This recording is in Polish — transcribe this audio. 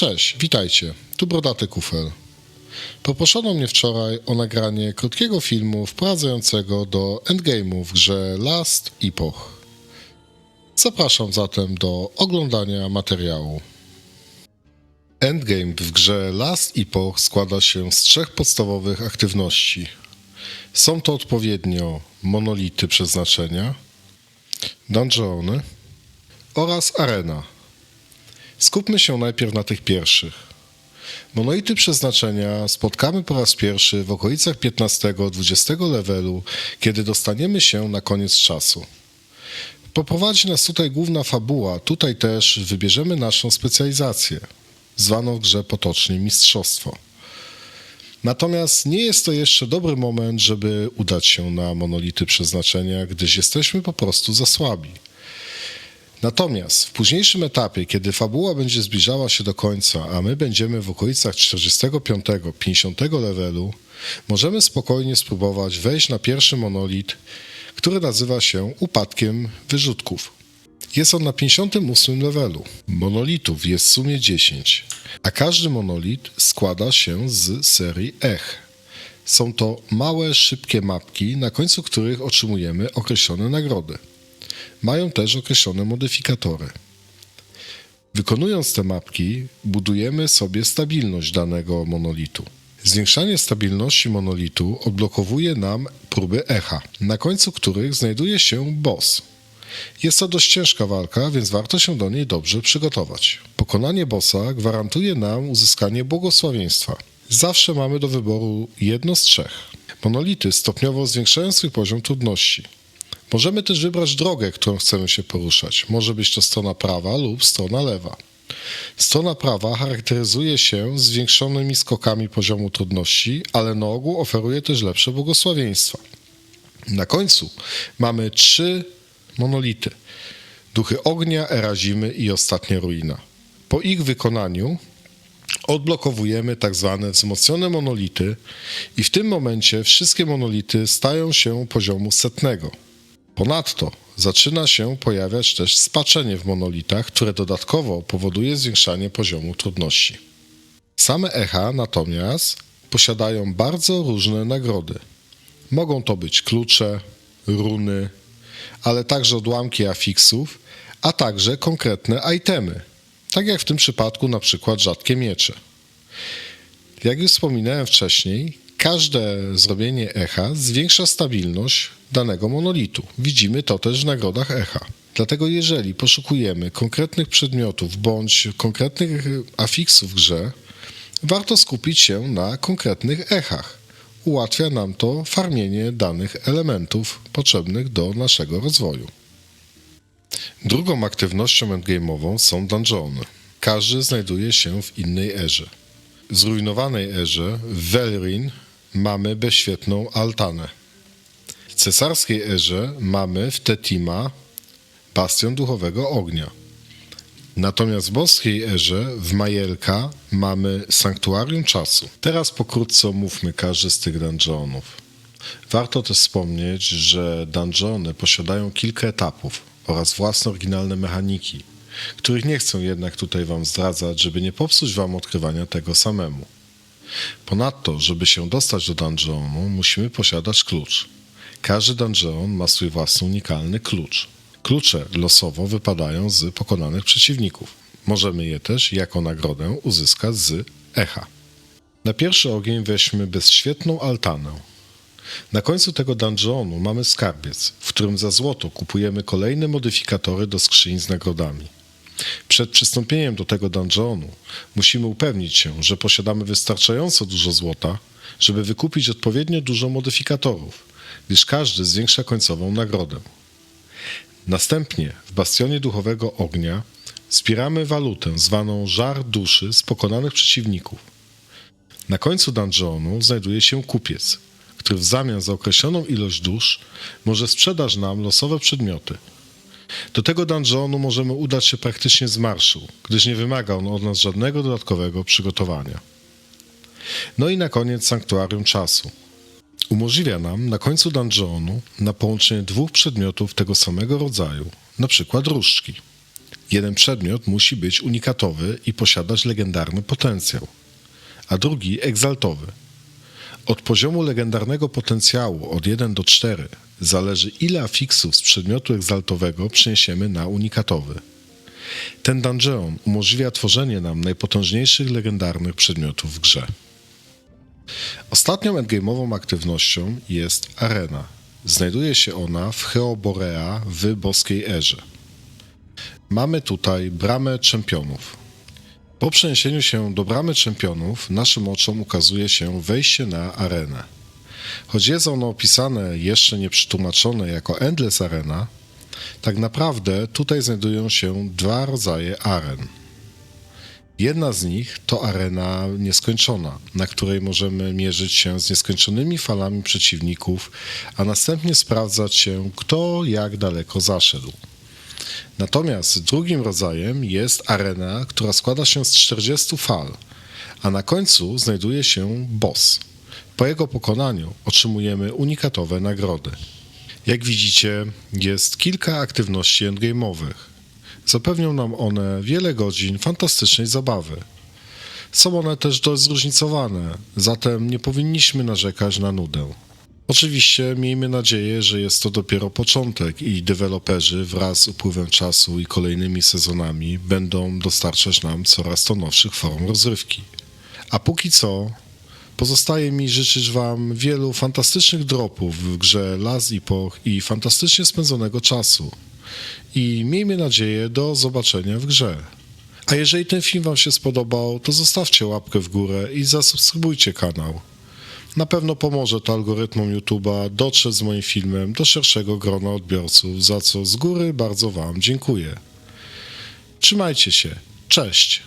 Cześć, witajcie. Tu Brodaty Kufel. Poproszono mnie wczoraj o nagranie krótkiego filmu wprowadzającego do endgame'u w grze Last Epoch. Zapraszam zatem do oglądania materiału. Endgame w grze Last Epoch składa się z trzech podstawowych aktywności. Są to odpowiednio monolity przeznaczenia, dungeony oraz arena. Skupmy się najpierw na tych pierwszych. Monolity przeznaczenia spotkamy po raz pierwszy w okolicach 15-20 levelu, kiedy dostaniemy się na koniec czasu. Poprowadzi nas tutaj główna fabuła, tutaj też wybierzemy naszą specjalizację, zwaną w grze potocznie mistrzostwo. Natomiast nie jest to jeszcze dobry moment, żeby udać się na monolity przeznaczenia, gdyż jesteśmy po prostu za słabi. Natomiast w późniejszym etapie, kiedy fabuła będzie zbliżała się do końca, a my będziemy w okolicach 45-50 levelu, możemy spokojnie spróbować wejść na pierwszy monolit, który nazywa się upadkiem wyrzutków. Jest on na 58 levelu. Monolitów jest w sumie 10, a każdy monolit składa się z serii ech. Są to małe, szybkie mapki, na końcu których otrzymujemy określone nagrody mają też określone modyfikatory. Wykonując te mapki, budujemy sobie stabilność danego monolitu. Zwiększanie stabilności monolitu odblokowuje nam próby echa, na końcu których znajduje się boss. Jest to dość ciężka walka, więc warto się do niej dobrze przygotować. Pokonanie bossa gwarantuje nam uzyskanie błogosławieństwa. Zawsze mamy do wyboru jedno z trzech. Monolity stopniowo zwiększają swój poziom trudności. Możemy też wybrać drogę, którą chcemy się poruszać. Może być to strona prawa lub strona lewa. Strona prawa charakteryzuje się zwiększonymi skokami poziomu trudności, ale na ogół oferuje też lepsze błogosławieństwa. Na końcu mamy trzy monolity. Duchy ognia, era zimy i ostatnia ruina. Po ich wykonaniu odblokowujemy tak zwane wzmocnione monolity i w tym momencie wszystkie monolity stają się poziomu setnego. Ponadto zaczyna się pojawiać też spaczenie w monolitach, które dodatkowo powoduje zwiększanie poziomu trudności. Same echa natomiast posiadają bardzo różne nagrody. Mogą to być klucze, runy, ale także odłamki afiksów, a także konkretne itemy, tak jak w tym przypadku na przykład rzadkie miecze. Jak już wspominałem wcześniej, każde zrobienie echa zwiększa stabilność danego monolitu. Widzimy to też w nagrodach echa. Dlatego jeżeli poszukujemy konkretnych przedmiotów bądź konkretnych afiksów w grze, warto skupić się na konkretnych echach. Ułatwia nam to farmienie danych elementów potrzebnych do naszego rozwoju. Drugą aktywnością endgame'ową są dungeony. Każdy znajduje się w innej erze. W zrujnowanej erze Velrin mamy bezświetną altanę. W cesarskiej erze mamy w Tetima bastion duchowego ognia. Natomiast w boskiej erze w Majelka mamy sanktuarium czasu. Teraz pokrótce omówmy każdy z tych dungeonów. Warto też wspomnieć, że dungeony posiadają kilka etapów oraz własne oryginalne mechaniki, których nie chcę jednak tutaj Wam zdradzać, żeby nie popsuć Wam odkrywania tego samemu. Ponadto, żeby się dostać do dungeonu, musimy posiadać klucz. Każdy dungeon ma swój własny unikalny klucz. Klucze losowo wypadają z pokonanych przeciwników. Możemy je też jako nagrodę uzyskać z echa. Na pierwszy ogień weźmy bezświetną altanę. Na końcu tego dungeonu mamy skarbiec, w którym za złoto kupujemy kolejne modyfikatory do skrzyń z nagrodami. Przed przystąpieniem do tego dungeonu musimy upewnić się, że posiadamy wystarczająco dużo złota, żeby wykupić odpowiednio dużo modyfikatorów, gdyż każdy zwiększa końcową nagrodę. Następnie w bastionie duchowego ognia zbieramy walutę zwaną żar duszy z pokonanych przeciwników. Na końcu dungeonu znajduje się kupiec, który w zamian za określoną ilość dusz może sprzedać nam losowe przedmioty – do tego dungeonu możemy udać się praktycznie z marszu, gdyż nie wymaga on od nas żadnego dodatkowego przygotowania. No i na koniec sanktuarium czasu. Umożliwia nam na końcu dungeonu na połączenie dwóch przedmiotów tego samego rodzaju, przykład różdżki. Jeden przedmiot musi być unikatowy i posiadać legendarny potencjał, a drugi egzaltowy. Od poziomu legendarnego potencjału od 1 do 4 zależy ile afiksów z przedmiotu egzaltowego przeniesiemy na unikatowy. Ten dungeon umożliwia tworzenie nam najpotężniejszych legendarnych przedmiotów w grze. Ostatnią endgame'ową aktywnością jest arena. Znajduje się ona w Cheoborea w Boskiej Erze. Mamy tutaj bramę czempionów. Po przeniesieniu się do bramy czempionów naszym oczom ukazuje się wejście na arenę. Choć jest ono opisane jeszcze nie przetłumaczone jako Endless Arena, tak naprawdę tutaj znajdują się dwa rodzaje aren. Jedna z nich to arena nieskończona, na której możemy mierzyć się z nieskończonymi falami przeciwników, a następnie sprawdzać się, kto jak daleko zaszedł. Natomiast drugim rodzajem jest arena, która składa się z 40 fal, a na końcu znajduje się boss. Po jego pokonaniu otrzymujemy unikatowe nagrody. Jak widzicie, jest kilka aktywności endgame'owych. Zapewnią nam one wiele godzin fantastycznej zabawy. Są one też dość zróżnicowane, zatem nie powinniśmy narzekać na nudę. Oczywiście miejmy nadzieję, że jest to dopiero początek i deweloperzy wraz z upływem czasu i kolejnymi sezonami będą dostarczać nam coraz to nowszych form rozrywki. A póki co, pozostaje mi życzyć Wam wielu fantastycznych dropów w grze Last Epoch i fantastycznie spędzonego czasu. I miejmy nadzieję do zobaczenia w grze. A jeżeli ten film Wam się spodobał, to zostawcie łapkę w górę i zasubskrybujcie kanał. Na pewno pomoże to algorytmom YouTube'a dotrzeć z moim filmem do szerszego grona odbiorców, za co z góry bardzo Wam dziękuję. Trzymajcie się. Cześć.